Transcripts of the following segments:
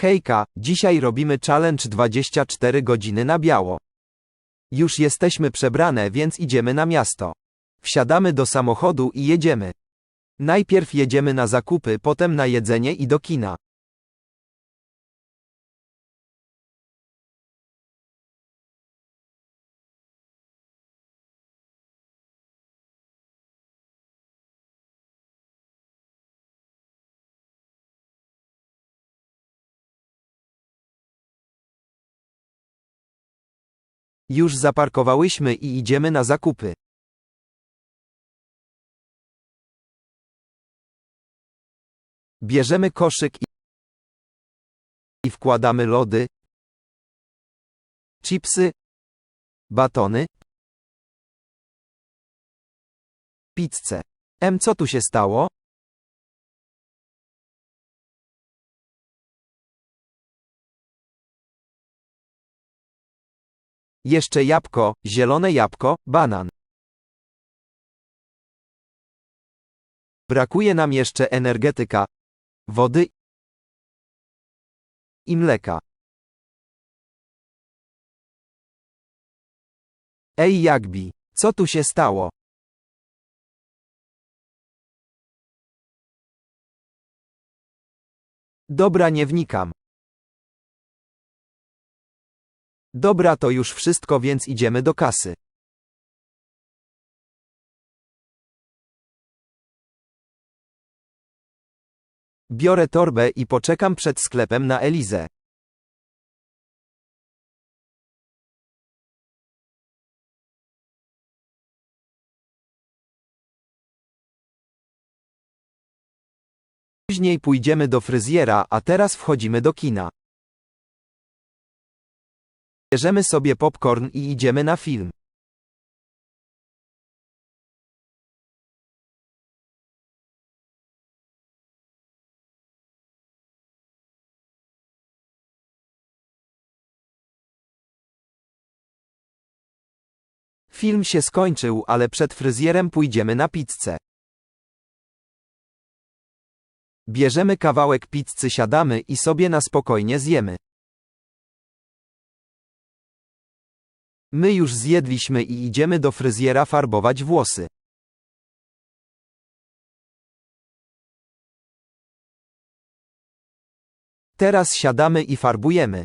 Hejka, dzisiaj robimy challenge 24 godziny na biało. Już jesteśmy przebrane, więc idziemy na miasto. Wsiadamy do samochodu i jedziemy. Najpierw jedziemy na zakupy, potem na jedzenie i do kina. Już zaparkowałyśmy i idziemy na zakupy. Bierzemy koszyk i, wkładamy lody, chipsy, batony, pizzę. M, co tu się stało? Jeszcze jabłko, zielone jabłko, banan. Brakuje nam jeszcze energetyka, wody i mleka. Ej Jagbi, co tu się stało? Dobra, nie wnikam. Dobra, to już wszystko, więc idziemy do kasy. Biorę torbę i poczekam przed sklepem na Elizę. Później pójdziemy do fryzjera, a teraz wchodzimy do kina. Bierzemy sobie popcorn i idziemy na film. Film się skończył, ale przed fryzjerem pójdziemy na pizzę. Bierzemy kawałek pizzy, siadamy i sobie na spokojnie zjemy. My już zjedliśmy i idziemy do fryzjera farbować włosy. Teraz siadamy i farbujemy.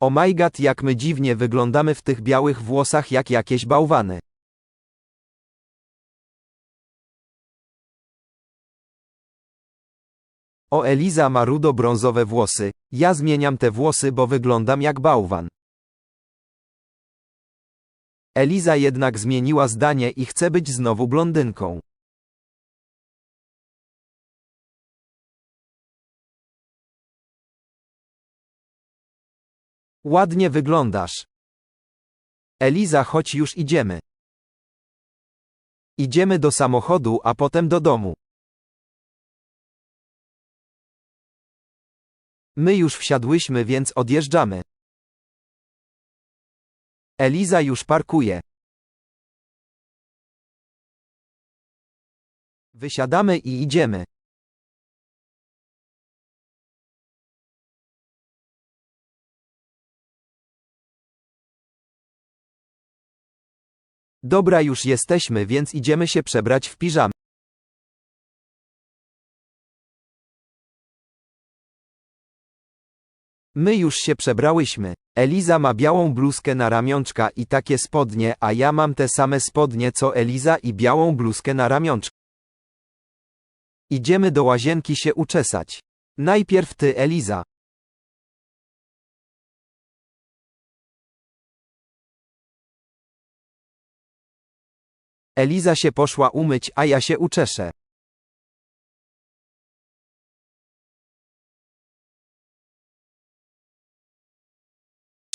Oh my god, jak my dziwnie wyglądamy w tych białych włosach jak jakieś bałwany. O Eliza ma rudo-brązowe włosy, ja zmieniam te włosy, bo wyglądam jak bałwan. Eliza jednak zmieniła zdanie i chce być znowu blondynką. Ładnie wyglądasz. Eliza, chodź już idziemy. Idziemy do samochodu, a potem do domu. My już wsiadłyśmy, więc odjeżdżamy. Eliza już parkuje. Wysiadamy i idziemy. Dobra, już jesteśmy, więc idziemy się przebrać w piżamę. My już się przebrałyśmy. Eliza ma białą bluzkę na ramionczka i takie spodnie, a ja mam te same spodnie co Eliza i białą bluzkę na ramionczka. Idziemy do łazienki się uczesać. Najpierw ty, Eliza. Eliza się poszła umyć, a ja się uczeszę.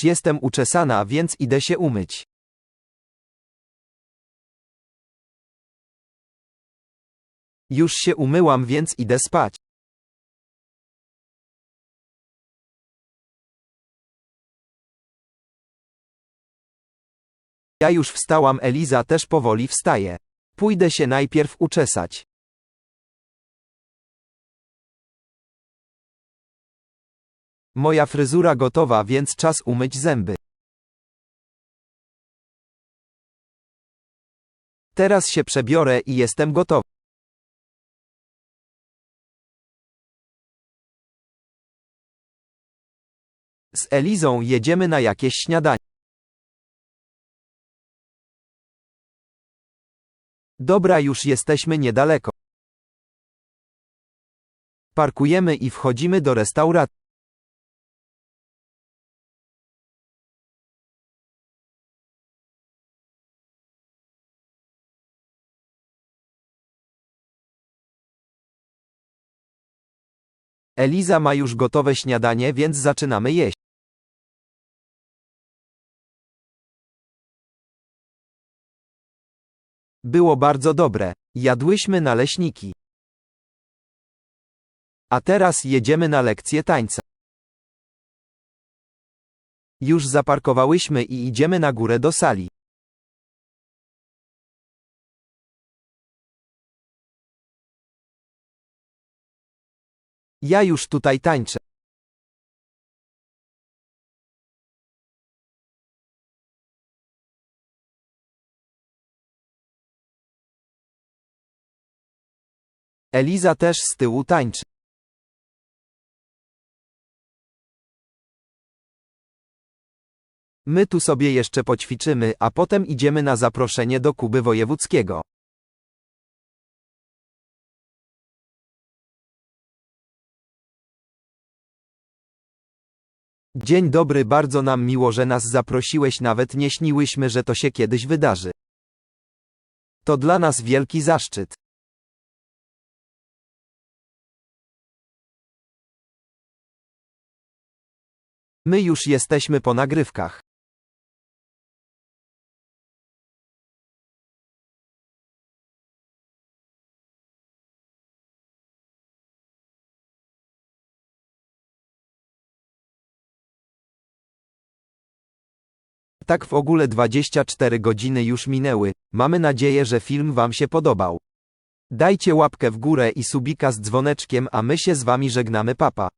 Jestem uczesana, więc idę się umyć. Już się umyłam, więc idę spać. Ja już wstałam, Eliza też powoli wstaje. Pójdę się najpierw uczesać. Moja fryzura gotowa, więc czas umyć zęby. Teraz się przebiorę i jestem gotowy. Z Elizą jedziemy na jakieś śniadanie. Dobra, już jesteśmy niedaleko. Parkujemy i wchodzimy do restauracji. Eliza ma już gotowe śniadanie, więc zaczynamy jeść. Było bardzo dobre. Jadłyśmy naleśniki. A teraz jedziemy na lekcję tańca. Już zaparkowałyśmy i idziemy na górę do sali. Ja już tutaj tańczę. Eliza też z tyłu tańczy. My tu sobie jeszcze poćwiczymy, a potem idziemy na zaproszenie do Kuby Wojewódzkiego. Dzień dobry, bardzo nam miło, że nas zaprosiłeś, nawet nie śniłyśmy, że to się kiedyś wydarzy. To dla nas wielki zaszczyt. My już jesteśmy po nagrywkach. Tak w ogóle 24 godziny już minęły. Mamy nadzieję, że film Wam się podobał. Dajcie łapkę w górę i subika z dzwoneczkiem, a my się z Wami żegnamy papa.